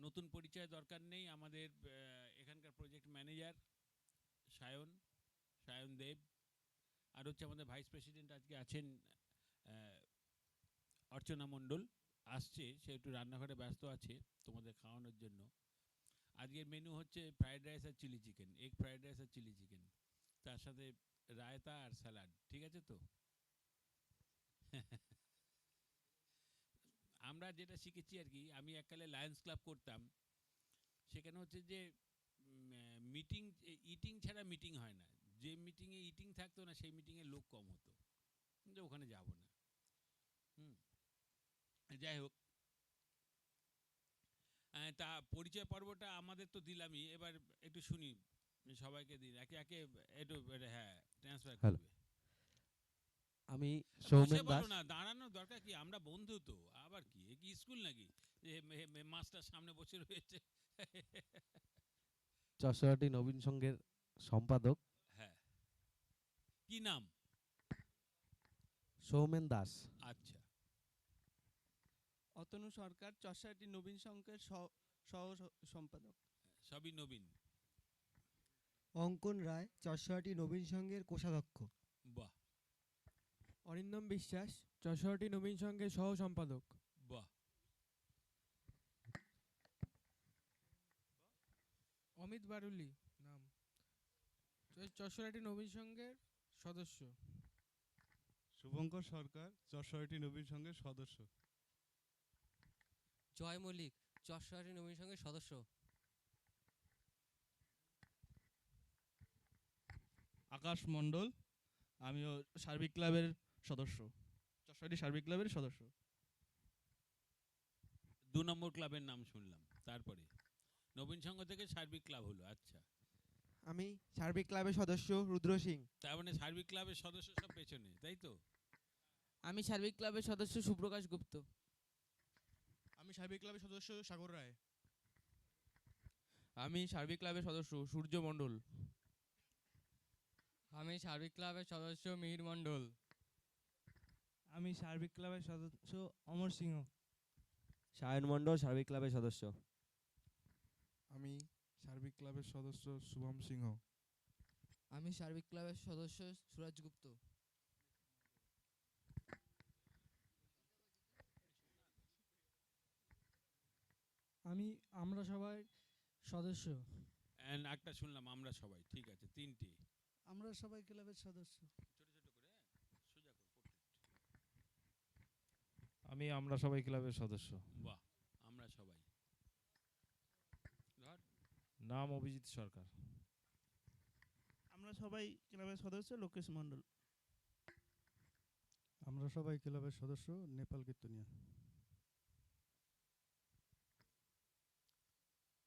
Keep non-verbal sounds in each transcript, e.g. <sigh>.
নতুন পরিচয় দরকার নেই। আমাদের এখানকার প্রজেক্ট ম্যানেজার সায়ন সায়ন দেব। আর হচ্ছে আমাদের ভাইস প্রেসিডেন্ট আজকে আছেন অর্চনা মণ্ডল। আসছে, সে একটু রান্নাঘরে ব্যস্ত আছে তোমাদের খাওয়ানোর জন্য। আজকের মেনু হচ্ছে ফ্রায়েড রাইস আর chilli chicken egg fried rice আর চিলি চিকেন তার সাথে রায়তা আর স্যালাড ঠিক আছে তো? <laughs> আমরা যেটা শিখেছি আর কি আমি এককালে লায়ন্স ক্লাব করতাম সেখানে হচ্ছে যে মিটিং ইটিং ছাড়া মিটিং হয় না। যে মিটিংয়ে ইটিং থাকতো না সেই মিটিংয়ে লোক কম হতো। যে ওখানে যাব না। হুম। যাই হোক। তা পরিচয় পর্বটা আমাদের তো দিলামই। এবার একটু শুনি সবাইকে দিন। একে একে একটু হ্যাঁ ট্রান্সফার করবে। আমি সৌমেন দাস। না দাঁড়ানোর দরকার কি? আমরা বন্ধু তো। আবার কি? এ কি স্কুল নাকি? যে মাস্টার সামনে বসে রয়েছে। চশোয়াটি নবীন সংঘের সম্পাদক। হ্যাঁ। কি নাম? সৌমেন দাস। আচ্ছা। অতনু সরকার চষাটি নবীন সংঘের সহ- সম্পাদক। সবই নবীন। অঙ্কন রায় চশোয়াটি নবীন সংঘের কোষাধ্যক্ষ। বাহ। অরিন্দম বিশ্বাস যশোরটি নবীন সংঘের সহ সম্পাদক বাহ অমিত বারুলি নাম। যশোরটি নবীন সংঘের সদস্য। শুভঙ্কর সরকার যশোরটি নবীন সংঘের সদস্য। জয় মল্লিক যশোরী নবীন সংঘের সদস্য। আকাশ মণ্ডল আমিও সার্বিক ক্লাবের সদস্য। যশোরী সার্বিক ক্লাবের সদস্য। দু নম্বর ক্লাবের নাম শুনলাম তারপরে। নবীন সংঘ থেকে সার্বিক ক্লাব হলো আচ্ছা। আমি সার্বিক ক্লাবের সদস্য রুদ্র সিং। তার মানে সার্বিক ক্লাবের সদস্য সব পেছনে তাই তো? আমি সার্বিক ক্লাবের সদস্য সুপ্রকাশ গুপ্ত। আমি সার্বিক ক্লাবের সদস্য সাগর রায়। আমি সার্বিক ক্লাবের সদস্য সূর্য মণ্ডল। আমি সার্বিক ক্লাবের সদস্য মিহির মণ্ডল। আমি সার্বিক ক্লাবের সদস্য অমর সিংহ। সায়ন মণ্ডল সার্বিক ক্লাবের সদস্য। আমি সার্বিক ক্লাবের সদস্য শুভম সিংহ। আমি সার্বিক ক্লাবের সদস্য সুরাজ গুপ্ত। আমি আমরা সবাই সদস্য। And একটা শুনলাম আমরা সবাই ঠিক আছে তিনটি। আমরা সবাই ক্লাবের সদস্য। ছোট ছোট করে হ্যাঁ? সোজা করে আমি আমরা সবাই ক্লাবের সদস্য। বাহ আমরা সবাই। নাম অভিজিৎ সরকার। আমরা সবাই ক্লাবের সদস্য লোকেশ মণ্ডল। আমরা সবাই ক্লাবের সদস্য নেপাল কীর্তনিয়া।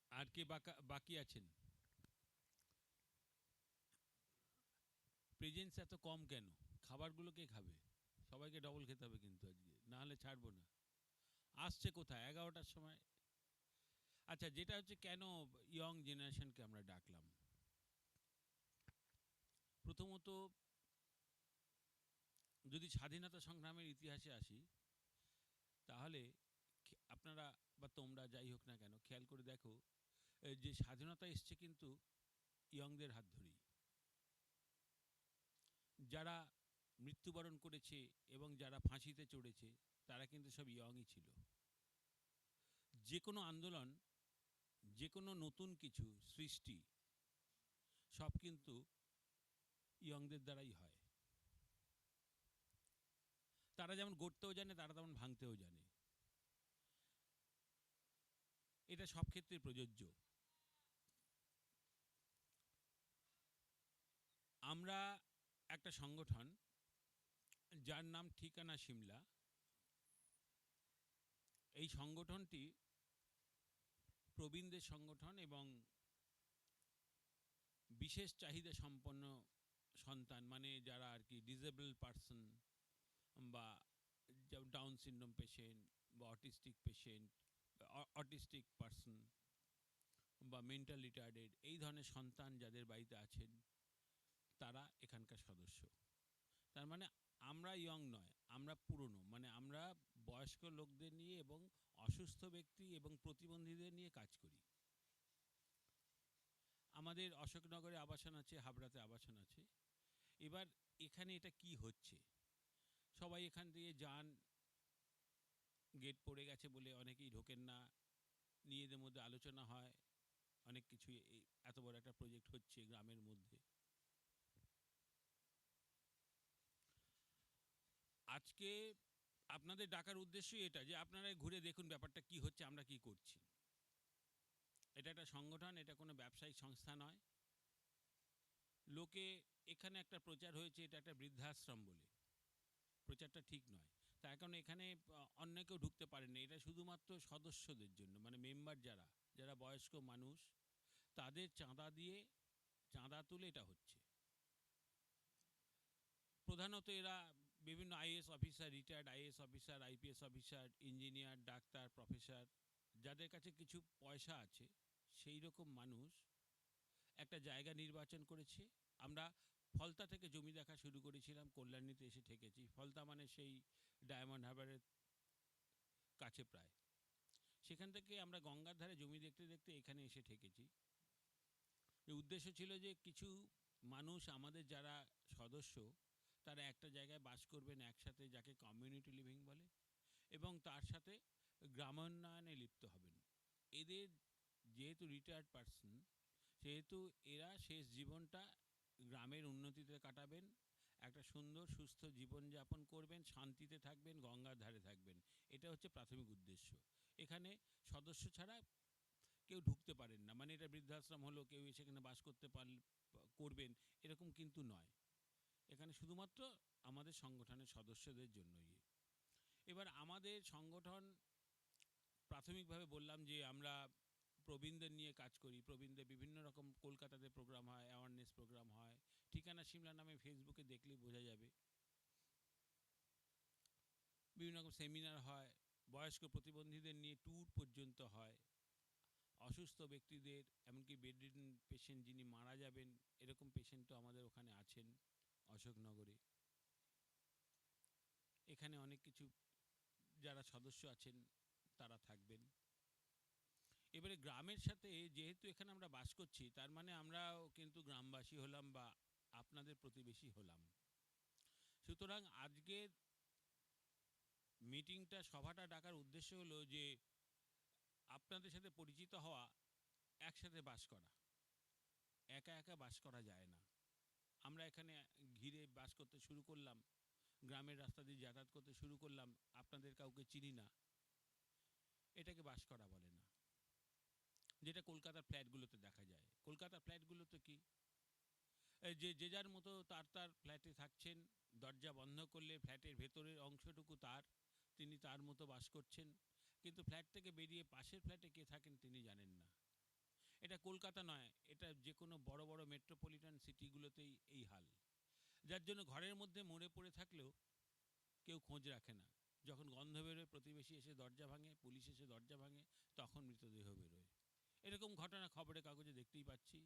আর কে বাকা- বাকি আছেন? প্রেজেন্স এত কম কেন? খাবারগুলো কে খাবে? সবাইকে ডবল খেতে হবে কিন্তু আজকে। না হলে ছাড়বো না। আসছে কোথায়? এগারোটার সময় আচ্ছা যেটা হচ্ছে কেন ইয়ং জেনারেশনকে আমরা ডাকলাম? প্রথমত, যদি স্বাধীনতা সংগ্রামের ইতিহাসে আসি, তাহলে আপনারা বা তোমরা যাই হোক না কেন, খেয়াল করে দেখো যে স্বাধীনতা এসছে কিন্তু ইয়ংদের হাত ধরেই। যারা মৃত্যুবরণ করেছে এবং যারা ফাঁসিতে চড়েছে, তারা কিন্তু সব ইয়ংই ছিল। যে কোনো আন্দোলন যে কোনো নতুন কিছু সৃষ্টি, সব কিন্তু ইয়ংদের দ্বারাই হয়। তারা যেমন গড়তেও জানে, তারা তেমন ভাঙতেও জানে। এটা সব ক্ষেত্রে প্রযোজ্য। আমরা একটা সংগঠন, যার নাম ঠিকানা সিমলা এই সংগঠনটি প্রবীণদের সংগঠন এবং বিশেষ চাহিদা সম্পন্ন সন্তান মানে যারা আর কি ডিসেবল পার্সন বা ডাউন সিনড্রোম পেশেন্ট বা অটিস্টিক পেশেন্ট অটিস্টিক পার্সন বা মেন্টাল রিটার্ডেড এই ধরনের সন্তান যাদের বাড়িতে আছেন, তারা এখানকার সদস্য। তার মানে আমরা ইয়ং নয়, আমরা পুরনো মানে আমরা বয়স্ক লোকদের নিয়ে এবং অসুস্থ ব্যক্তি এবং প্রতিবন্ধীদের নিয়ে কাজ করি। আমাদের অশোকনগরে আবাসন আছে, হাবড়াতে আবাসন আছে। এবার এখানে এটা কি হচ্ছে? সবাই এখান দিয়ে যান, গেট পড়ে গেছে বলে অনেকেই ঢোকেন না, নিজেদের মধ্যে আলোচনা হয়, অনেক কিছু এত বড় একটা প্রজেক্ট হচ্ছে গ্রামের মধ্যে। আজকে আপনাদের ডাকার উদ্দেশ্যই এটা যে আপনারা ঘুরে দেখুন ব্যাপারটা কি হচ্ছে, আমরা কি করছি। এটা একটা সংগঠন, এটা কোনো ব্যবসায়িক সংস্থা নয়। লোকে এখানে একটা প্রচার হয়েছে, এটা একটা বৃদ্ধাশ্রম বলে। প্রচারটা ঠিক নয়। তার কারণে এখানে অন্য কেউ ঢুকতে পারেনি এটা শুধুমাত্র সদস্যদের জন্য মানে মেম্বার যারা যারা বয়স্ক মানুষ, তাদের চাঁদা দিয়ে, চাঁদা তুলে এটা হচ্ছে। প্রধানত এরা বিভিন্ন IAS officer retired IAS officer IPS officer engineer doctor professor যাদের কাছে কিছু পয়সা আছে, সেই রকম মানুষ একটা জায়গা নির্বাচন করেছে। আমরা ফলতা থেকে জমি দেখা শুরু করেছিলাম, কল্যাণীতে এসে ঠেকেছি। ফলতা মানে সেই ডায়মন্ড হারবারের কাছে প্রায়। সেখান থেকে আমরা গঙ্গার ধারে জমি দেখতে দেখতে এখানে এসে ঠেকেছি। উদ্দেশ্য ছিল যে কিছু মানুষ আমাদের যারা সদস্য তারা একটা জায়গায় বাস করবেন একসাথে যাকে কমিউনিটি লিভিং বলে এবং তার সাথে গ্রামোন্নয়নে লিপ্ত হবেন। এদের যেহেতু রিটায়ার্ড পারসন সেহেতু এরা শেষ জীবনটা গ্রামের উন্নতিতে কাটাবেন, একটা সুন্দর সুস্থ জীবনযাপন করবেন, শান্তিতে থাকবেন, গঙ্গার ধারে থাকবেন। এটা হচ্ছে প্রাথমিক উদ্দেশ্য। এখানে সদস্য ছাড়া কেউ ঢুকতে পারেন না। মানে এটা বৃদ্ধাশ্রম হলো, কেউ সেখানে বাস করতে পার করবেন, এরকম কিন্তু নয়। এখানে শুধুমাত্র আমাদের সংগঠনের সদস্যদের জন্যই। এবার আমাদের সংগঠন প্রাথমিকভাবে বললাম যে আমরা প্রবীণদের নিয়ে কাজ করি। প্রবীণদের বিভিন্ন রকম কলকাতাতে প্রোগ্রাম হয় অ্যাওয়ারনেস প্রোগ্রাম হয়, ঠিকানা সিমলা নামে ফেসবুকে দেখলেই বোঝা যাবে। বিভিন্ন রকম সেমিনার হয়, বয়স্ক প্রতিবন্ধীদের নিয়ে ট্যুর পর্যন্ত হয়, অসুস্থ ব্যক্তিদের, এমনকি বেডরিডেন পেশেন্ট যিনি মারা যাবেন, এরকম পেশেন্টও আমাদের ওখানে আছেন। অশোকনগরে এখানে অনেক কিছু যারা সদস্য আছেন, তারা থাকবেন। এবারে গ্রামের সাথে যেহেতু এখানে আমরা বাস করছি, তার মানে আমরাও কিন্তু গ্রামবাসী হলাম বা আপনাদের প্রতিবেশী হলাম। সুতরাং আজকের মিটিংটা, সভাটা ডাকার উদ্দেশ্য হলো যে আপনাদের সাথে পরিচিত হওয়া, একসাথে বাস করা। একা একা বাস করা যায় না। আমরা এখানে ঘিরে বাস করতে শুরু করলাম, গ্রামের রাস্তা দিয়ে যাতায়াত করতে শুরু করলাম, আপনাদের কাউকে চিনি না। এটাকে বাস করা বলে না। যেটা কলকাতার ফ্ল্যাটগুলোতে দেখা যায়। কলকাতার ফ্ল্যাটগুলোতে কি? যে যে যার মতো তার তার ফ্ল্যাটে থাকছেন, দরজা বন্ধ করলে ফ্ল্যাটের ভেতরের অংশটুকু তার, তিনি তার মতো বাস করছেন। কিন্তু ফ্ল্যাট থেকে বেরিয়ে পাশের ফ্ল্যাটে কে থাকেন তিনি জানেন না। এটা কলকাতা নয়, এটা যে কোনো বড় বড় মেট্রোপলিটন সিটিগুলোতেই এই হাল। যার জন্য ঘরের মধ্যে মরে পড়ে থাকলেও কেউ খোঁজ রাখে না। যখন গন্ধ বেরোয়, প্রতিবেশী এসে দরজা ভাঙে, পুলিশ এসে দরজা ভাঙে, তখন মৃতদেহ বেরোয়। এরকম ঘটনা খবরের কাগজে দেখতেই পাচ্ছি।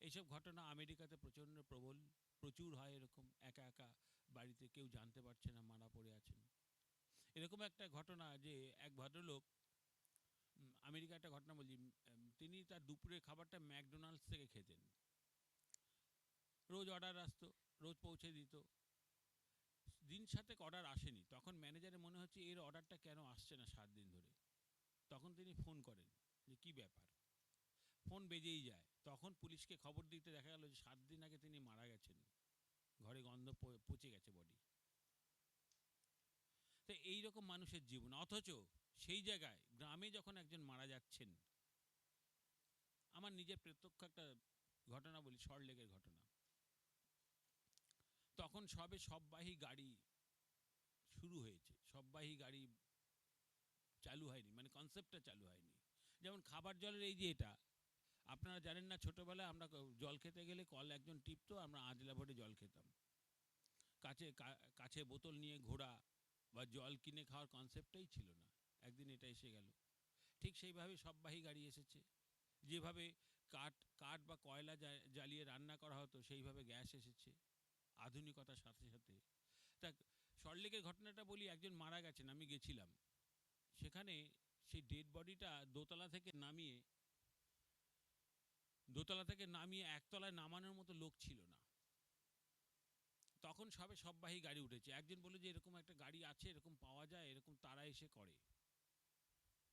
এইসব ঘটনা আমেরিকাতে প্রচণ্ড প্রবল, প্রচুর হয় এরকম, একা একা বাড়িতে কেউ জানতে পারছে না, মারা পড়ে আছেন। এরকম একটা ঘটনা যে এক ভদ্রলোক আমেরিকা একটা ঘটনা বলছি তিনি তার দুপুরের খাবারটা ম্যাকডোনাল্ডস থেকে খেতেন। রোজ অর্ডার আসতো, রোজ পৌঁছে দিত। দিন সাথে অর্ডার আসেনি। তখন ম্যানেজারের মনে হচ্ছে এর অর্ডারটা কেন আসছে না সাত দিন ধরে? তখন তিনি ফোন করেন যে, কী ব্যাপার? ফোন বেজেই যায়। তখন পুলিশকে খবর দিতে দেখা গেল যে, সাত দিন আগে তিনি মারা গেছেন। ঘরে গন্ধ পচে গেছে বডি তো এইরকম মানুষের জীবন। অথচ সেই জায়গায়, গ্রামে যখন একজন মারা যাচ্ছেন, আমার নিজের প্রত্যক্ষ একটা ঘটনা বলি সরলেগের ঘটনা। তখন সবে সববাহী গাড়ি শুরু হয়েছে। সববাহী গাড়ি চালু হয়নি মানে কনসেপ্টটা চালু হয়নি। যেমন খাবার জলের এই যে এটা, আপনারা জানেন না ছোটোবেলায় আমরা জল খেতে গেলে কল একজন টিপতো, আমরা আঁচলা ভরে জল খেতাম। কাছে কাছে বোতল নিয়ে ঘোরা বা জল কিনে খাওয়ার কনসেপ্টটাই ছিল না। একদিন এটা এসে গেল। ঠিক সেইভাবে সববাহী গাড়ি এসেছে। যেভাবে কাঠ কাঠ বা কয়লা জ্বালিয়ে রান্না করা হতো, সেইভাবে গ্যাস এসেছে আধুনিকতার সাথে সাথে। তা সল্টলেকের ঘটনাটা বলি, একজন মারা গেছেন, আমি গেছিলাম। সেখানে সেই ডেড বডিটা দোতলা থেকে নামিয়ে, দোতলা থেকে নামিয়ে একতলায় নামানোর মতো লোক ছিল না। তখন সবে সববাহী গাড়ি উঠেছে। একজন বলল যে, এরকম একটা গাড়ি আছে, এরকম পাওয়া যায়, এরকম তারা এসে করে।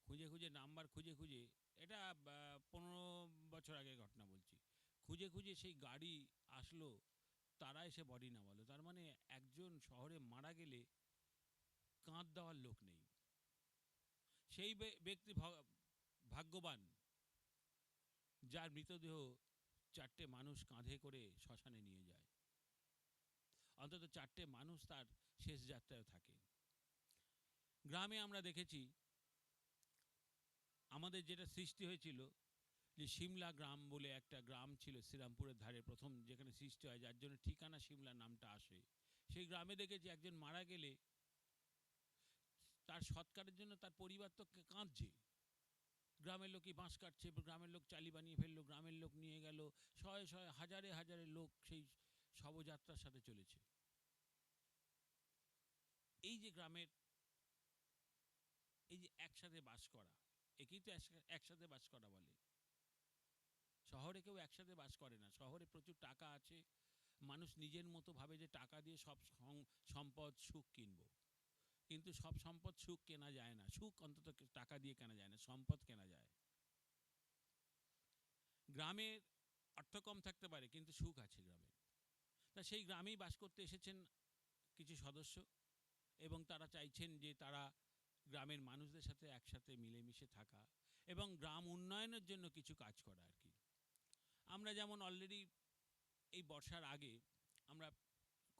খুঁজে খুঁজে, নাম্বার খুঁজে খুঁজে, এটা পনেরো বছর আগে ঘটনা বলছি। খুঁজে খুঁজে সেই গাড়ি আসলো, তারা এসে বডি নামালো। তার মানে একজন শহরে মারা গেলে কাঁধ দেওয়ার লোক নেই। সেই ব্যক্তি ভাগ্যবান, যার মৃতদেহ চারটে মানুষ কাঁধে করে শ্মশানে নিয়ে যায়। অন্তত চারটে মানুষ তার শেষ যাত্রায় থাকে। গ্রামে আমরা দেখেছি, আমাদের যেটা সৃষ্টি হয়েছিল যে সিমলা গ্রাম বলে একটা গ্রাম ছিল শ্রীরামপুরের ধারে প্রথম যেখানে সৃষ্টি হয়, যার জন্য ঠিকানা সিমলা নামটা আসে। সেই গ্রামে দেখেছি একজন মারা গেলে তার সৎকারের জন্য তার পরিবার তো কাঁদছে। গ্রামের লোকই বাঁশ কাটছে, গ্রামের লোক চালি বানিয়ে ফেলল, গ্রামের লোক নিয়ে গেল, শয়ে শয়ে হাজারে হাজারে লোক সেই শবযাত্রার সাথে চলেছে। এই যে গ্রামের, এই যে একসাথে বাস করা, একেই তো একসাথে বাস করা বলে। শহরে কেউ একসাথে বাস করে না। শহরে প্রচুর টাকা আছে। মানুষ নিজের মতো ভাবে যে টাকা দিয়ে সব সম্পদ, সুখ কিনবো। কিন্তু সব সম্পদ সুখ কেনা যায় না। সুখ অন্তত টাকা দিয়ে কেনা যায় না। সম্পদ কেনা যায়। গ্রামের অর্থ কম থাকতে পারে, কিন্তু সুখ আছে গ্রামে তা সেই গ্রামেই বাস করতে এসেছেন কিছু সদস্য এবং তারা চাইছেন যে তারা গ্রামের মানুষদের সাথে একসাথে মিলেমিশে থাকা এবং গ্রাম উন্নয়নের জন্য কিছু কাজ করা আর কি। আমরা যেমন অলরেডি এই বর্ষার আগে আমরা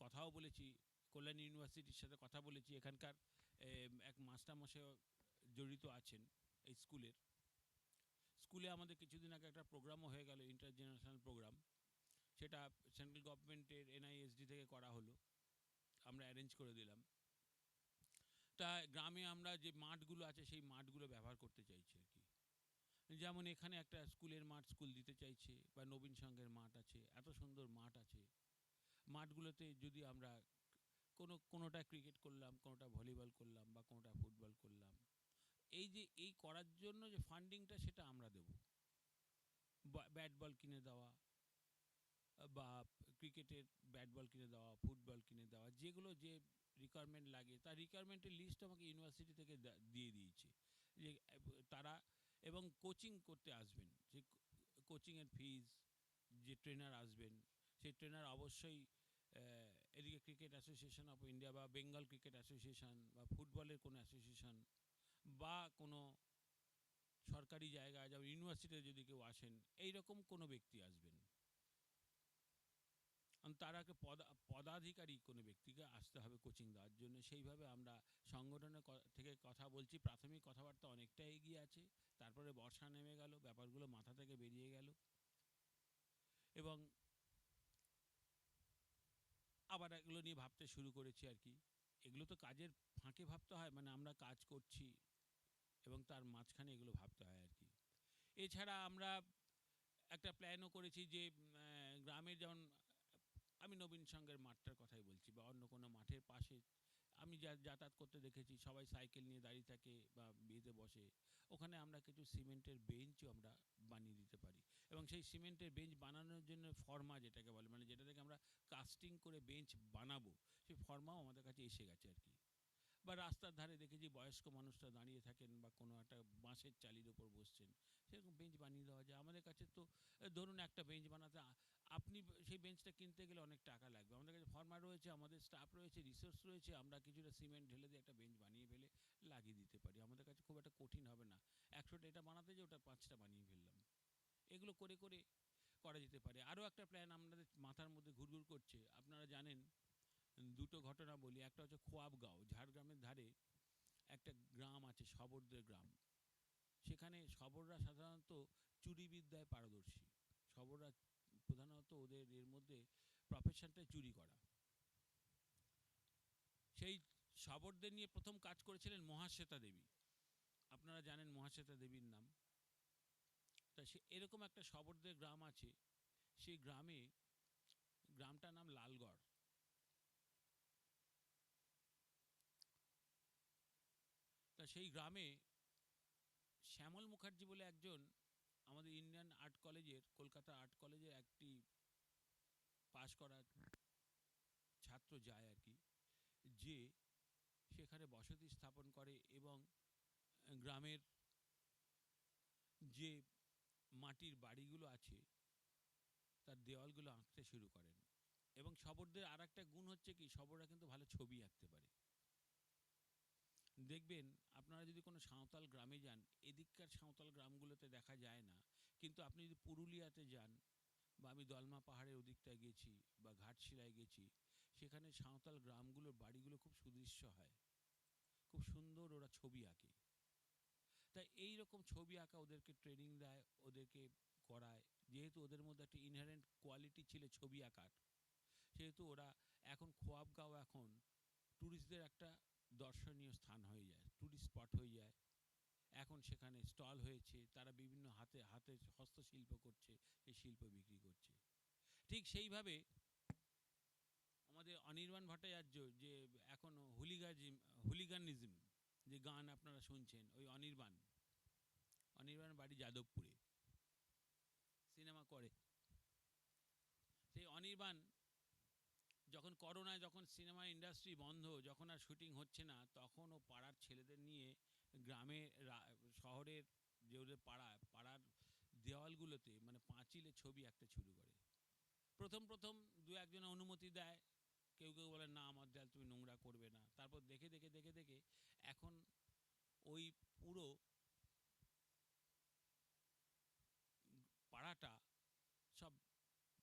কথাও বলেছি, কল্যাণ ইউনিভার্সিটির সাথে কথা বলেছি, এখানকার এক মাস্টারমশাই জড়িত আছেন এই স্কুলের। স্কুলে আমাদের কিছুদিন আগে একটা প্রোগ্রামও হয়ে গেল ইন্টার জেনারেশনাল প্রোগ্রাম। সেটা সেন্ট্রাল গভর্নমেন্টের এনআইএসডি থেকে করা হলো। আমরা অ্যারেঞ্জ করে দিলাম। তা গ্রামে আমরা যে মাঠগুলো আছে, সেই মাঠগুলো ব্যবহার করতে চাইছি আর কি। যেমন এখানে একটা স্কুলের মাঠ স্কুল দিতে চাইছে বা নবীন সংঘের মাঠ আছে, এত সুন্দর মাঠ আছে। মাঠগুলোতে যদি আমরা কোনো, কোনোটা ক্রিকেট করলাম, কোনোটা ভলিবল করলাম বা কোনোটা ফুটবল করলাম, এই যে, এই করার জন্য যে ফান্ডিংটা সেটা আমরা দেব। ব্যাট বল কিনে দেওয়া বা ক্রিকেটের ব্যাট বল কিনে দেওয়া, ফুটবল কিনে দেওয়া, যেগুলো যে রিকোয়ারমেন্ট লাগে, তার রিকোয়ারমেন্টের লিস্ট আমাকে ইউনিভার্সিটি থেকে দিয়ে দিয়েছে। যে, তারা এবং কোচিং করতে আসবেন, যে কোচিংয়ের ফিজ যে ট্রেনার আসবেন, সেই ট্রেনার অবশ্যই এদিকে ক্রিকেট অ্যাসোসিয়েশন অফ ইন্ডিয়া বা বেঙ্গল ক্রিকেট অ্যাসোসিয়েশন বা ফুটবলের কোনো অ্যাসোসিয়েশন বা কোনো সরকারি জায়গায়, যেমন ইউনিভার্সিটিতে যদি কেউ আসেন এই রকম কোনো ব্যক্তি আসবেন তারা পদা, পদাধিকারী কোনো ব্যক্তিকে আসতে হবে কোচিং দেওয়ার জন্য। সেইভাবে আমরা সংগঠনের থেকে কথা বলছি। প্রাথমিক কথাবার্তা অনেকটা এগিয়ে আছে। তারপরে বর্ষা নেমে গেল, ব্যাপারগুলো মাথা থেকে বেরিয়ে গেল। এবং আবার এগুলো নিয়ে ভাবতে শুরু করেছি আর কি। এগুলো তো কাজের ফাঁকে ভাবতে হয় মানে আমরা কাজ করছি এবং তার মাঝখানে এগুলো ভাবতে হয় আর কি। এছাড়া আমরা একটা প্ল্যানও করেছি যে গ্রামের যেমন আমি নবীন সংঘের মাঠটার কথাই বলছি বা অন্য কোনো মাঠের পাশে আমি যা যাতায়াত করতে দেখেছি, সবাই সাইকেল নিয়ে দাঁড়িয়ে থাকে বা বিয়েতে বসে। ওখানে আমরা কিছু সিমেন্টের বেঞ্চও আমরা বানিয়ে দিতে পারি এবং সেই সিমেন্টের বেঞ্চ বানানোর জন্য ফর্মা যেটাকে বলে মানে যেটা থেকে আমরা কাস্টিং করে বেঞ্চ বানাবো, সেই ফর্মাও আমাদের কাছে এসে গেছে আর কি। বা রাস্তার ধারে দেখেছি বয়স্ক মানুষরা দাঁড়িয়ে থাকেন বা কোনো একটা বাঁশের চালির ওপর বসছেন, সেরকম বেঞ্চ বানিয়ে দেওয়া যায়। আমাদের কাছে তো ধরুন একটা বেঞ্চ বানাতে আপনি সেই বেঞ্চটা কিনতে গেলে অনেক টাকা লাগবে। আমাদের কাছে ফর্মার রয়েছে, আমাদের স্টাফ রয়েছে, রিসোর্স রয়েছে, আমরা কিছুটা সিমেন্ট ঢেলে দিয়ে একটা বেঞ্চ বানিয়ে ফেলে লাগিয়ে দিতে পারি। আমাদের কাছে খুব একটা কঠিন হবে না। একশোটা এটা বানাতে যে ওটা পাঁচটা বানিয়ে ফেললাম। এগুলো করে করে করা যেতে পারে। আরও একটা প্ল্যান আমাদের মাথার মধ্যে ঘুরঘুর করছে। আপনারা জানেন, দুটো ঘটনা বলি। একটা হচ্ছে খোয়াবগাঁও, ঝাড়গ্রামের ধারে একটা গ্রাম আছে, সবরদের গ্রাম। সেখানে সবররা সাধারণত চুরিবিদ্যায় পারদর্শী। সবররা প্রধানত ওদের এর মধ্যে প্রফেশনটাই চুরি করা। সেই নিয়ে প্রথম কাজ করেছিলেন মহাশ্বেতা দেবী। আপনারা জানেন মহাশ্বেতা দেবীর নাম। তা সে এরকম একটা সবরদের গ্রাম আছে, সেই গ্রামে, গ্রামটার নাম লালগড়। তা সেই গ্রামে শ্যামল মুখার্জি বলে একজন আমাদের ইন্ডিয়ান আর্ট কলেজের কলকাতা আর্ট কলেজের একটি পাশ করা ছাত্র যায় আর কি, যে সেখানে বসতি স্থাপন করে এবং গ্রামের যে মাটির বাড়িগুলো আছে, তার দেওয়ালগুলো আঁকতে শুরু করেন। এবং শবরদের আর একটা গুণ হচ্ছে কি, শবররা কিন্তু ভালো ছবি আঁকতে পারে। দেখবেন, আপনারা যদি কোনো সাঁওতাল গ্রামে যান, এদিককার সাঁওতাল গ্রামগুলোতে দেখা যায় না। কিন্তু আপনি যদি পুরুলিয়াতে যান বা আমি দলমা পাহাড়ের ওদিকটায় গেছি বা ঘাটশিলায় গেছি, সেখানে সাঁওতাল গ্রামগুলোর বাড়িগুলো খুব সুদৃশ্য হয়। খুব সুন্দর ওরা ছবি আঁকে। তাই এই রকম ছবি আঁকা ওদেরকে ট্রেনিং দেয়, ওদেরকে করায়। যেহেতু ওদের মধ্যে একটা ইনহারেন্ট কোয়ালিটি ছিল ছবি আঁকার, সেহেতু ওরা এখন খোয়াবগাঁও এখন ট্যুরিস্টদের একটা দর্শনীয় স্থান হয়ে যায় ট্যুরিস্ট স্পট হয়ে যায়। এখন সেখানে স্টল হয়েছে, তারা বিভিন্ন হাতে হাতে হস্তশিল্প করছে সেই শিল্প বিক্রি করছে। ঠিক সেইভাবে আমাদের অনির্বাণ ভট্টাচার্য যে এখন হুলিগাজিম হুলিগানিজম যে গান আপনারা শুনছেন, ওই অনির্বাণ অনির্বাণ বাড়ি যাদবপুরে, সিনেমা করে। সেই অনির্বাণ যখন করোনায় যখন সিনেমা ইন্ডাস্ট্রি বন্ধ, যখন আর শুটিং হচ্ছে না, তখন ও পাড়ার ছেলেদের নিয়ে গ্রামে শহরের যে ওদের পাড়া, পাড়ার দেওয়ালগুলোতে মানে পাঁচিলে ছবি আঁকতে শুরু করে। প্রথম প্রথম দু একজন অনুমতি দেয়, কেউ কেউ বলে, না, আমার দেয়াল তুমি নোংরা করবে না। তারপর দেখে দেখে দেখে দেখে এখন ওই পুরো পাড়াটা সব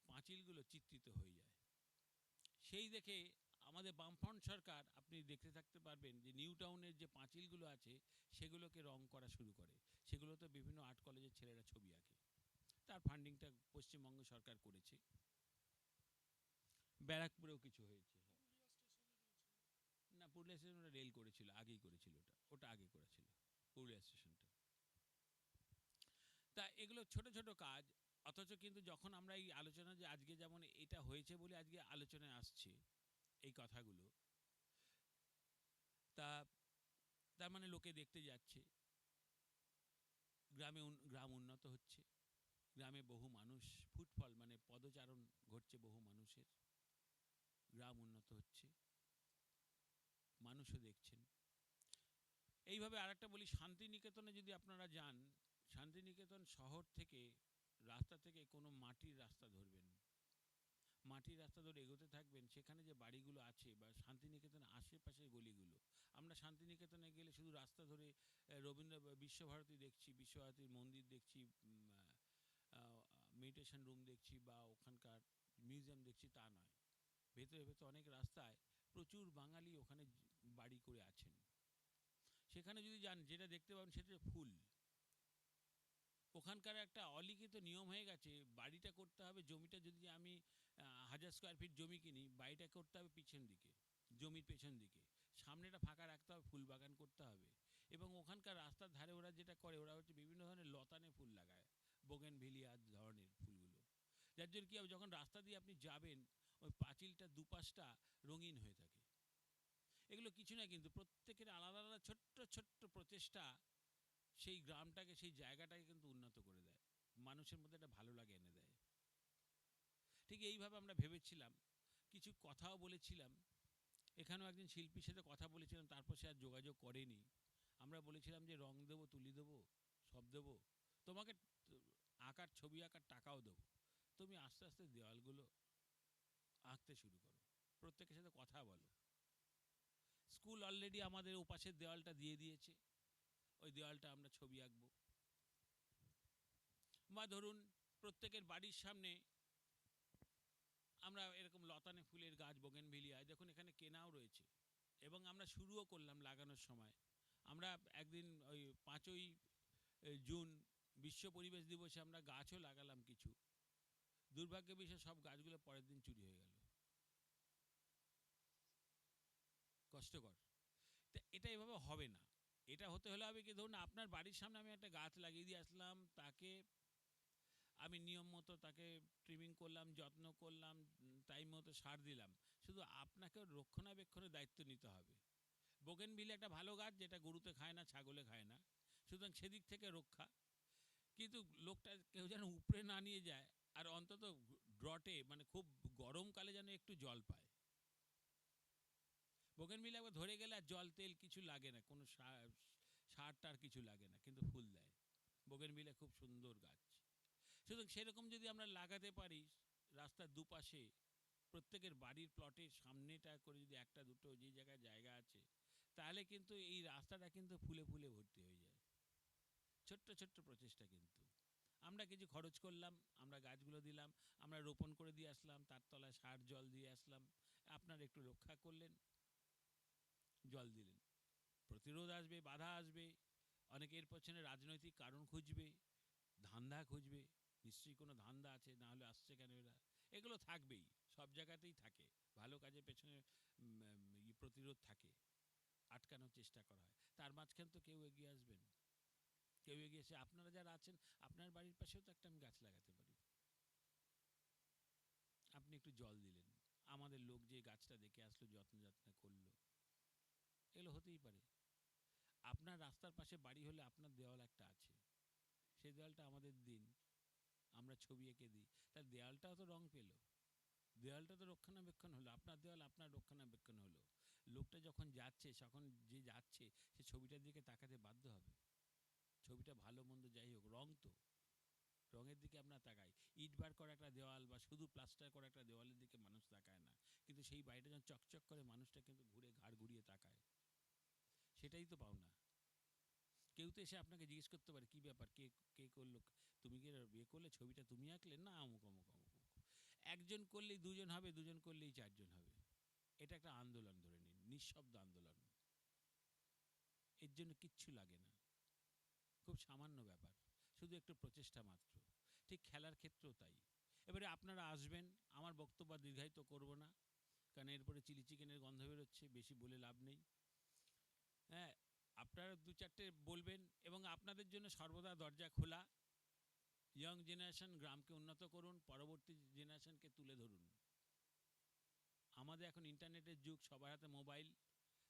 পাঁচিলগুলো চিত্রিত হয়ে যায়। সেই দেখে আমাদের বামফ্রন্ট সরকার, আপনি দেখতে থাকতে পারবেন যে নিউ টাউনের যে পাঁচিলগুলো আছে, সেগুলোকে রং করা শুরু করে। সেগুলোতে বিভিন্ন আর্ট কলেজের ছেলেরা ছবি আঁকে। তার ফান্ডিংটা পশ্চিমবঙ্গ সরকার করেছে। ব্যারাকপুরেও কিছু হয়েছে না, পুরুলিয়া স্টেশন রেল করেছিল, আগেই করেছিল ওটা। ওটা আগে করেছিল, পুরুলিয়া স্টেশনটা। তা এগুলো ছোট ছোট কাজ। অথচ কিন্তু যখন আমরা এই আলোচনা যে আজকে যেমন এটা হয়েছে বলে আজকে আলোচনায় আসছে, এই কথাগুলো, তা তার মানে লোকে দেখতে যাচ্ছে। গ্রামে গ্রাম উন্নত হচ্ছে। গ্রামে বহু মানুষ, ফুটফল মানে পদচারণ ঘটছে বহু মানুষের। গ্রাম উন্নত হচ্ছে। মানুষও দেখছেন। এইভাবে আরেকটা বলি, শান্তিনিকেতনে যদি আপনারা যান শান্তিনিকেতন শহর থেকে রাস্তা থেকে কোনো মাটির রাস্তা ধরবেন মাটির রাস্তা ধরে এগোতে থাকবেন, সেখানে যে বাড়িগুলো আছে বা শান্তিনিকেতনের আশেপাশের গলিগুলো। আমরা শান্তিনিকেতনে গেলে শুধু রাস্তা ধরে রবীন্দ্র, বিশ্বভারতী দেখছি, বিশ্বভারতীর মন্দির দেখছি মেডিটেশন রুম দেখছি বা ওখানকার মিউজিয়াম দেখছি তা নয়। ভেতরে ভেতরে অনেক রাস্তায় প্রচুর বাঙালি ওখানে বাড়ি করে আছেন। সেখানে যদি যান, যেটা দেখতে পাবেন সেটা ফুল। ওখানকার একটা অলিখিত নিয়ম হয়ে গেছে, বাড়িটা করতে হবে, জমিটা যদি আমি হাজার স্কোয়ার ফিট জমি কিনি, বাড়িটা করতে হবে পিছন দিকে, জমির পেছন দিকে। সামনেটা ফাঁকা রাখতে হবে, ফুল বাগান করতে হবে। এবং ওখানকার রাস্তার ধারে ওরা যেটা করে, ওরা হচ্ছে বিভিন্ন ধরনের লতানে ফুল লাগায় বোগেন ভিলিয়া ধরনের ফুলগুলো। যার জন্য কী হবে, যখন রাস্তা দিয়ে আপনি যাবেন, ওই পাঁচিলটা দুপাশটা রঙিন হয়ে থাকে। এগুলো কিছু না কিন্তু প্রত্যেকের আলাদা আলাদা, ছোট্ট ছোট্ট প্রচেষ্টা সেই গ্রামটাকে, সেই জায়গাটাকে কিন্তু উন্নত করে দেয়। মানুষের মধ্যে একটা ভালো লাগে এনে দেয়। ঠিক এইভাবে আমরা ভেবেছিলাম। কিছু কথাও বলেছিলাম। এখানেও একজন শিল্পীর সাথে কথা বলেছিলাম, তারপর সে আর যোগাযোগ করেনি। আমরা বলেছিলাম যে, রং দেবো, তুলি দেবো, সব দেবো। তোমাকে আঁকার ছবি আঁকার টাকাও দেবো। তুমি আস্তে আস্তে দেওয়ালগুলো আঁকতে শুরু করো। প্রত্যেকের সাথে কথা বলো। স্কুল অলরেডি আমাদের ওপাশের দেওয়ালটা দিয়ে দিয়েছে। ওই দেওয়ালটা আমরা ছবি আঁকবো। বা ধরুন, প্রত্যেকের বাড়ির সামনে আমরা এরকম লতানে ফুলের গাছ বোগেনভিলিয়ায় দেখুন এখানে কেনাও রয়েছে। এবং আমরা শুরুও করলাম লাগানোর সময়। আমরা একদিন ওই পাঁচই জুন বিশ্ব পরিবেশ দিবসে আমরা গাছও লাগালাম কিছু। দুর্ভাগ্য বিষয়ে সব গাছগুলো পরের দিন চুরি হয়ে গেল। কষ্টকর। তা এটা এভাবে হবে না। এটা হতে হলে হবে কি ধরুন আপনার বাড়ির সামনে আমি একটা গাছ লাগিয়ে দিয়ে আসলাম, তাকে আমি নিয়ম মতো তাকে ট্রিমিং করলাম, যত্ন করলাম টাইম মতো সার দিলাম। শুধু আপনাকে রক্ষণাবেক্ষণের দায়িত্ব নিতে হবে। বোগেনভিল একটা ভালো গাছ যেটা গরুতে খায় না, ছাগলে খায় না। সুতরাং সেদিক থেকে রক্ষা। কিন্তু লোকটা কেউ যেন উপরে না নিয়ে যায়, আর অন্তত ড্রটে মানে খুব গরমকালে যেন একটু জল পায়। বোগেন মিলে একবার ধরে গেলে আর জল, তেল কিছু লাগে না, কোনো সার টার কিছু লাগে না, কিন্তু ফুল দেয়। বোগেন মিলে খুব সুন্দর গাছ। সুতরাং সেরকম যদি আমরা লাগাতে পারি, রাস্তার দুপাশে প্রত্যেকের বাড়ির প্লটের সামনেটা করে যদি একটা, দুটো যে জায়গায় জায়গা আছে, তাহলে কিন্তু এই রাস্তাটা কিন্তু ফুলে ফুলে ভর্তি হয়ে যায়। ছোট্ট ছোট্ট প্রচেষ্টা কিন্তু। আমরা কিছু খরচ করলাম, আমরা গাছগুলো দিলাম, আমরা রোপণ করে দিয়ে আসলাম, তার তলায় সার, জল দিয়ে আসলাম। আপনার একটু রক্ষা করলেন। জল দিলেন। প্রতিরোধ আসবে, বাধা আসবে অনেকে এর পেছনে রাজনৈতিক কারণ খুঁজবে, ধান্দা খুঁজবে, নিশ্চয়ই কোনো ধান্দা আছে, না হলে আসছে কেন এরা? এগুলো থাকবেই, সব জায়গাতেই থাকে, ভালো কাজের পেছনে প্রতিরোধ থাকে, আটকানোর চেষ্টা করা হয়। তার মাঝখানে তো কেউ এগিয়ে আসবেন কেউ এগিয়ে এসে, আপনারা যারা আছেন, আপনার বাড়ির পাশেও তো একটা আমি গাছ লাগাতে পারি। আপনি একটু জল দিলেন। আমাদের লোক যে গাছটা দেখে আসলো যত্ন যত্ন করল। এগুলো হতেই পারে। আপনার রাস্তার পাশে বাড়ি হলে আপনার দেওয়াল একটা আছে। সেই দেওয়ালটা আমাদের দিন। আমরা ছবি এঁকে দিই। তার দেওয়ালটাও তো রং পেল। দেওয়ালটা তো রক্ষণাবেক্ষণ হলো। আপনার দেওয়াল আপনার রক্ষণাবেক্ষণ হলো। লোকটা যখন যাচ্ছে তখন যে যাচ্ছে, সে ছবিটার দিকে তাকাতে বাধ্য হবে। ছবিটা ভালো, মন্দ যাই হোক, রং তো। রঙের দিকে আমরা তাকাই ইট বার করা একটা দেওয়াল বা শুধু প্লাস্টার করা একটা দেওয়ালের দিকে মানুষ তাকায় না। কিন্তু সেই বাড়িটা যখন চকচক করে, মানুষটা কিন্তু ঘুরে ঘাড় ঘুরিয়ে তাকায়। সেটাই তো পাও না কেউ তো এসে আপনাকে জিজ্ঞেস করতে পারে, কি ব্যাপার? কে কে করল? তুমি কি বিয়ে করলে? ছবিটা তুমি আঁকলে? না, অমুক অমুক অমুক অমুক। একজন করলেই দুজন হবে, দুজন করলেই চারজন হবে। এটা একটা আন্দোলন ধরে নিন, নিঃশব্দ আন্দোলন। এর জন্য কিচ্ছু লাগে না। খুব সামান্য ব্যাপার, শুধু একটু প্রচেষ্টা মাত্র। ঠিক খেলার ক্ষেত্রেও তাই। এবারে আপনারা আসবেন, আমার বক্তব্য দীর্ঘায়িত করব না। কারণ এরপরে চিলি চিকেনের গন্ধ বেরোচ্ছে, বেশি বলে লাভ নেই। হ্যাঁ আপনারা দু চারটে বলবেন এবং আপনাদের জন্য সর্বদা দরজা খোলা। ইয়ং জেনারেশন গ্রামকে উন্নত করুন, পরবর্তী জেনারেশনকে তুলে ধরুন। আমাদের এখন ইন্টারনেটের যুগ, সবার হাতে মোবাইল।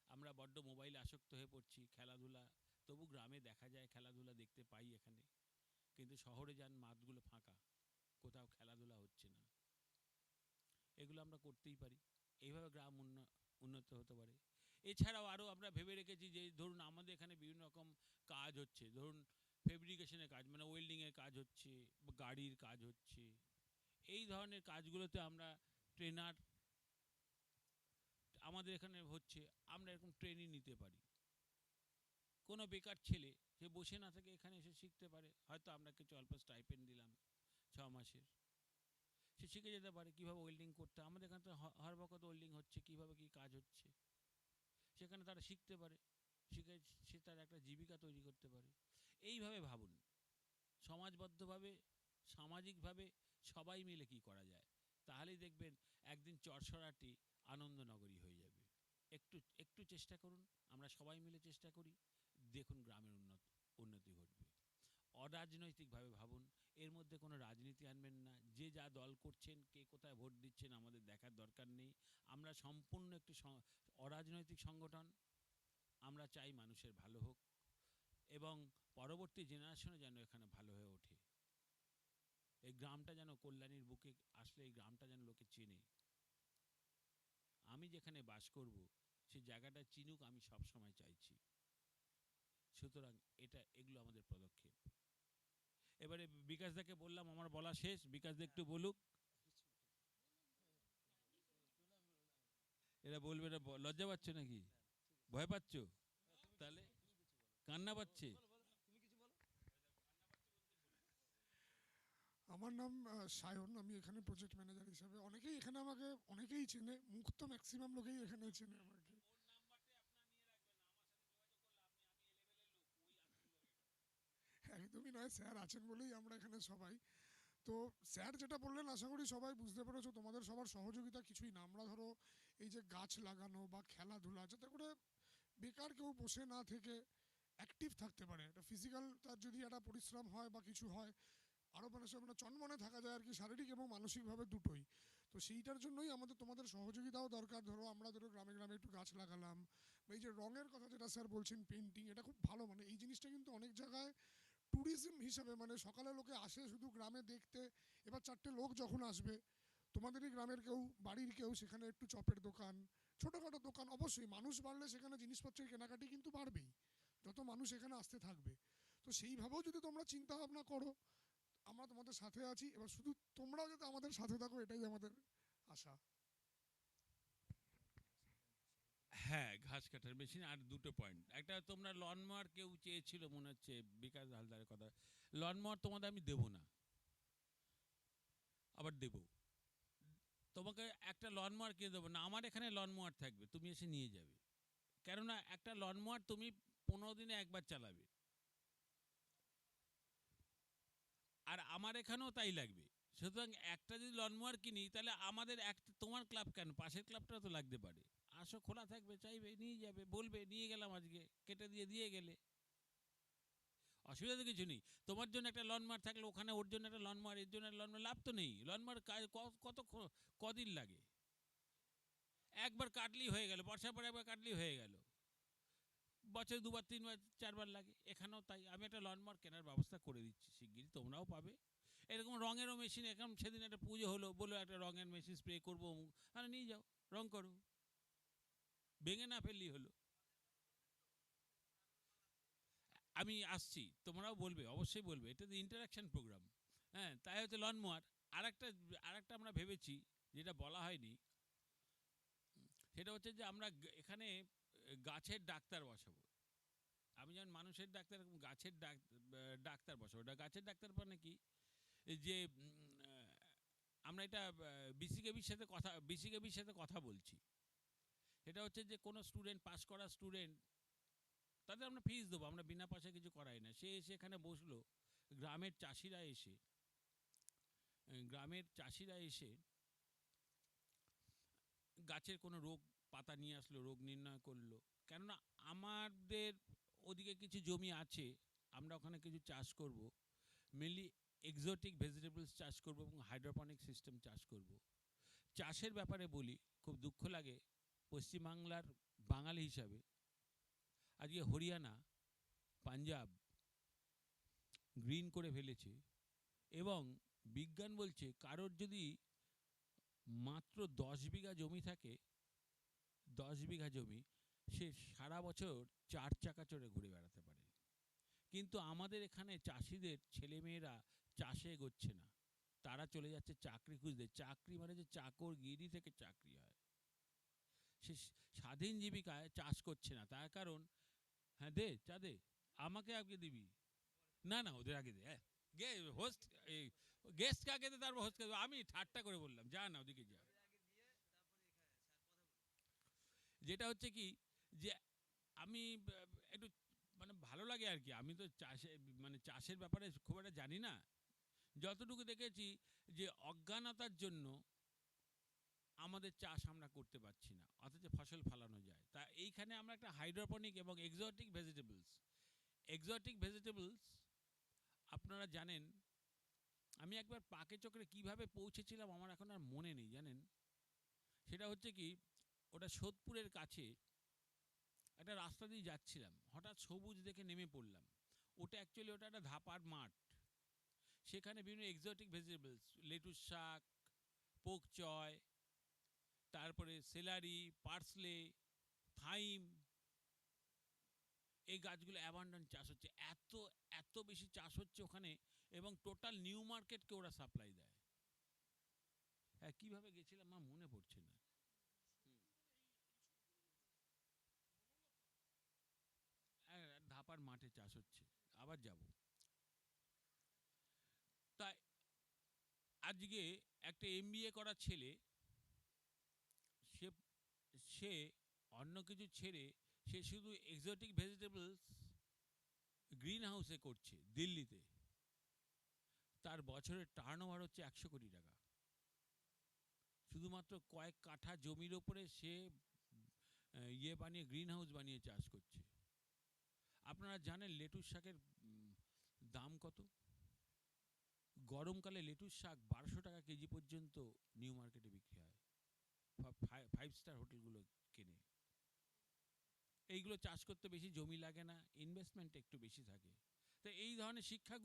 আমরা বড্ড মোবাইল আসক্ত হয়ে পড়ছি, খেলাধুলা। তবু গ্রামে দেখা যায়, খেলাধুলা দেখতে পাই এখানে। কিন্তু শহরে যান, মাঠগুলো ফাঁকা। কোথাও খেলাধুলা হচ্ছে না। এগুলো আমরা করতেই পারি। এইভাবে গ্রাম উন্ন- উন্নত হতে পারে। এছাড়াও আরও আমরা ভেবে রেখেছি যে, ধরুন আমাদের এখানে বিভিন্ন রকম কাজ হচ্ছে। ধরুন ফেব্রিকেশনের কাজ মানে ওয়েল্ডিংয়ের কাজ হচ্ছে গাড়ির কাজ হচ্ছে। এই ধরনের কাজগুলোতে আমরা ট্রেনার আমাদের এখানে হচ্ছে, আমরা এরকম ট্রেনিং নিতে পারি। কোনো বেকার ছেলে, সে বসে না থেকে এখানে এসে শিখতে পারে। হয়তো আমরা কিছু অল্প স্টাইপেন্ড দিলাম ছ মাসের। সে শিখে যেতে পারে, কীভাবে ওয়েল্ডিং করতে আমাদের এখানে তো হরবকত ওয়েল্ডিং হচ্ছে, কীভাবে কী কাজ হচ্ছে। সেখানে তারা শিখতে পারে, শিখে সে তার একটা জীবিকা তৈরি করতে পারে। এইভাবে ভাবুন, সমাজবদ্ধভাবে, সামাজিকভাবে সবাই মিলে কি করা যায়? তাহলেই দেখবেন একদিন চরসরাটি আনন্দনগরী হয়ে যাবে। একটু একটু চেষ্টা করুন, আমরা সবাই মিলে চেষ্টা করি, দেখুন গ্রামের উন্নত, উন্নতি ঘটবে। অরাজনৈতিকভাবে ভাবুন, এর মধ্যে কোনো রাজনীতি আনবেন না। যে যা দল করছেন, কে কোথায় ভোট দিচ্ছেন আমাদের দেখার দরকার নেই। আমরা সম্পূর্ণ একটি অরাজনৈতিক সংগঠন। আমরা চাই মানুষের ভালো হোক এবং পরবর্তী জেনারেশনও যেন এখানে ভালো হয়ে ওঠে। এই গ্রামটা যেন কল্যাণীর বুকে আসলে এই গ্রামটা যেন লোকে চেনে। আমি যেখানে বাস করব সেই জায়গাটা চিনুক, আমি সব সময় চাইছি। সুতরাং এটা, এগুলো আমাদের পদক্ষেপ। এবারে বললাম, আমার বলা শেষ। একটু বলুক। এরা বলবে ব- লজ্জা পাচ্ছ নাকি? ভয় পাচ্ছ? তাহলে কান্না পাচ্ছে। আমার নাম সায়ন। আমি এখানে প্রজেক্ট ম্যানেজার হিসাবে অনেকেই এখানে আমাকে, অনেকেই চেনে। মুখ তো ম্যাক্সিমাম লোকেই এখানে চেনে আমাকে। একদমই নয়, স্যার আছেন বলেই আমরা এখানে সবাই। তো স্যার যেটা বললেন, আশা করি সবাই বুঝতে পেরেছ, তোমাদের সবার সহযোগিতা কিছুই না। আমরা ধরো এই যে গাছ লাগানো বা খেলাধুলা, যাতে করে বেকার কেউ বসে না থেকে অ্যাক্টিভ থাকতে পারে। একটা ফিজিক্যাল তার যদি একটা পরিশ্রম হয় বা কিছু হয় আরও মানে সে মানে চনমনে থাকা যায় আর কি, শারীরিক এবং মানসিকভাবে দুটোই। তো তো সেইটার জন্যই আমাদের তোমাদের সহযোগিতাও দরকার। ধরো আমরা ধরো গ্রামে গ্রামে একটু গাছ লাগালাম, বা এই যে রঙের কথা যেটা স্যার বলছেন পেন্টিং এটা খুব ভালো। মানে এই জিনিসটা কিন্তু অনেক জায়গায় ট্যুরিজম হিসাবে মানে সকালে লোকে আসে শুধু গ্রামে দেখতে, এবার চারটে লোক যখন আসবে, তোমাদেরই গ্রামের কেউ, বাড়ির কেউ, সেখানে একটু চপের দোকান, ছোটোখাটো দোকান, অবশ্যই মানুষ বাড়লে সেখানে জিনিসপত্রের কেনাকাটি কিন্তু বাড়বেই, যত মানুষ এখানে আসতে থাকবে। তো সেইভাবেও যদি তোমরা চিন্তা ভাবনা করো, আমরা তোমাদের সাথে আছি, এবার শুধু তোমরাও যাতে আমাদের সাথে থাকো, এটাই আমাদের আশা। হ্যাঁ ঘাস কাটার মেশিন আর দুটো পয়েন্ট একটা তোমরা লনমার কেউ চেয়েছিল মনে হচ্ছে বিকাশ হালদারের কথা লনমার তোমাদের আমি দেবো না। আবার দেবো। তোমাকে একটা লনমার কিনে দেবো না, আমার এখানে লনমার থাকবে, তুমি এসে নিয়ে যাবে। কেননা একটা লনমার তুমি পনেরো দিনে একবার চালাবে। আর আমার এখানেও তাই লাগবে। সুতরাং একটা যদি লনমার কিনি, তাহলে আমাদের একটা, তোমার ক্লাব কেন? পাশের ক্লাবটা তো লাগতে পারে। আসো, খোলা থাকবে, চাইবে, নিয়ে যাবে, বলবে, নিয়ে গেলাম আজকে, কেটে দিয়ে দিয়ে গেলে। অসুবিধা তো কিছু নেই। তোমার জন্য একটা লনমার থাকলে ওখানে ওর জন্য একটা লনমার, এর জন্য লনমার, লাভ তো নেই। লনমার কত কদিন লাগে? একবার কাটলেই হয়ে গেল, বর্ষার পরে একবার কাটলেই হয়ে গেল। বছরে দুবার, তিনবার, চারবার লাগে। এখানেও তাই। আমি একটা লনমার কেনার ব্যবস্থা করে দিচ্ছি, শিগগিরই তোমরাও পাবে। এরকম রঙেরও মেশিন এখন সেদিন একটা পুজো হলো, বলো একটা রঙের মেশিন স্প্রে করব আরে নিয়ে যাও রং করো। ভেঙে না ফেললি হলো। আমি আসছি, তোমরাও বলবে, অবশ্যই বলবে। এটা তো ইন্টারাকশন প্রোগ্রাম হ্যাঁ তাই হচ্ছে লনমোয়ার আর একটা আর একটা আমরা ভেবেছি, যেটা বলা হয়নি, সেটা হচ্ছে যে আমরা এখানে গাছের ডাক্তার বসাবো। আমি যেমন মানুষের ডাক্তার, গাছের ডাক, ডাক্তার বসাবো। গাছের ডাক্তার মানে কি? যে আমরা এটা বিসিকেবির সাথে কথা বিসিকেবির সাথে কথা বলছি। সেটা হচ্ছে যে কোনো স্টুডেন্ট পাস করা স্টুডেন্ট তাদের আমরা ফিস দেবো, আমরা বিনা পয়সায় কিছু করাই না। সে এসে এখানে বসল, গ্রামের চাষিরা এসে গ্রামের চাষিরা এসে গাছের কোনো রোগ পাতা নিয়ে আসলো, রোগ নির্ণয় করল। কেননা আমাদের ওদিকে কিছু জমি আছে, আমরা ওখানে কিছু চাষ করব মেনলি এক্সোটিক ভেজিটেবলস চাষ করব এবং হাইড্রোপনিক সিস্টেম চাষ করব। চাষের ব্যাপারে বলি, খুব দুঃখ লাগে পশ্চিমবাংলার বাঙালি হিসাবে, আজকে হরিয়ানা, পাঞ্জাব গ্রিন করে ফেলেছে এবং বিজ্ঞান বলছে কারোর যদি মাত্র দশ বিঘা জমি থাকে, দশ বিঘা জমি, সে সারা বছর চার চাকা চড়ে ঘুরে বেড়াতে পারে। কিন্তু আমাদের এখানে চাষিদের ছেলেমেয়েরা চাষে এগোচ্ছে না। তারা চলে যাচ্ছে চাকরি খুঁজতে। চাকরি মানে যে চাকর গিরি থেকে চাকরি হয়। সে স্বাধীন জীবিকায় চাষ করছে না। তার কারণ হ্যাঁ দে, চা দে, আমাকে আগে দিবি। না না, ওদের আগে দে হ্যাঁ। হোস্ট গেস্টকে আগে দে তারপর হোস্টকে আমি ঠাট্টা করে বললাম, যা না, ওদিকে যা যেটা হচ্ছে কি, যে আমি, একটু মানে ভালো লাগে আর কি, আমি তো চাষে মানে চাষের ব্যাপারে খুব একটা জানি না। যতটুকু দেখেছি যে অজ্ঞানতার জন্য আমাদের চাষ আমরা করতে পারছি না, অথচ ফসল ফলানো যায়। তা এইখানে আমরা একটা হাইড্রোপনিক এবং এক্সোটিক ভেজিটেবলস। এক্সোটিক ভেজিটেবলস, আপনারা জানেন, আমি একবার পাকে চক্রে কীভাবে পৌঁছেছিলাম আমার এখন আর মনে নেই, জানেন? সেটা হচ্ছে কি, ওটা সোদপুরের কাছে একটা রাস্তা দিয়ে যাচ্ছিলাম, হঠাৎ সবুজ দেখে নেমে পড়লাম। ওটা অ্যাকচুয়ালি ওটা একটা ধাপার মাঠ। সেখানে বিভিন্ন এক্সোটিক ভেজিটেবলস, লেটুস শাক, পোক চয় তারপরে সেলারি পার্সলে থাইম এই গাছগুলো অ্যাবান্ডন চাষ হচ্ছে। এত এত বেশি চাষ হচ্ছে ওখানে এবং টোটাল নিউ মার্কেটকে ওরা সাপ্লাই দেয়। হ্যাঁ কীভাবে গেছিলাম মা মনে পড়ছে না। হ্যাঁ, ধাপার মাঠে চাষ হচ্ছে। আবার যাব। তাই আজকে একটা এমবিএ করা ছেলে সে অন্য কিছু ছেড়ে সে শুধু এক্সোটিক ভেজিটেবলস গ্রিন হাউসে করছে, দিল্লিতে। তার বছরের টার্ন ওভার হচ্ছে একশো কোটি টাকা। শুধুমাত্র কয়েক কাঠা জমির ওপরে সে ইয়ে বানিয়ে গ্রিন হাউস বানিয়ে চাষ করছে। আপনারা জানেন লেটুস শাকের দাম কত? গরমকালে লেটুস শাক বারোশো টাকা কেজি পর্যন্ত নিউ মার্কেটে বিক্রি হয়। ফাইভ স্টার হোটেলগুলো কেনে। এইগুলো চাষ করতে বেশি জমি লাগে না ইনভেস্টমেন্ট একটু বেশি থাকে। তো এই ধরনের শিক্ষাগুলো